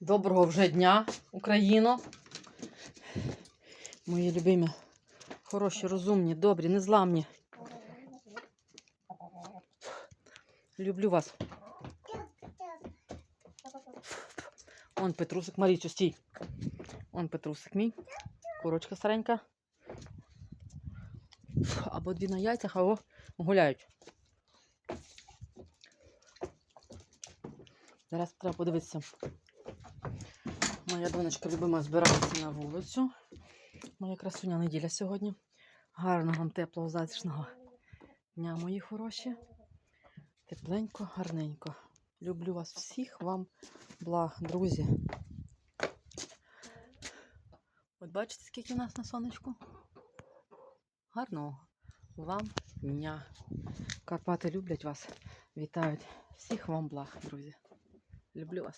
Доброго вже дня, Україно. Мої любимі, хороші, розумні, добрі, незламні. Люблю вас. Он Петрусик, Марічу, стій. Он Петрусик мій. Курочка старенька. Або дві на яйцях, або гуляють. Зараз треба подивитися. Моя донечка любима збирається на вулицю. Моя красуня неділя сьогодні. Гарного вам теплого затишного дня, мої хороші. Тепленько, гарненько. Люблю вас всіх, вам благ, друзі. От бачите, скільки у нас на сонечку? Гарного вам дня. Карпати люблять вас, вітають. Всіх вам благ, друзі. Люблю вас.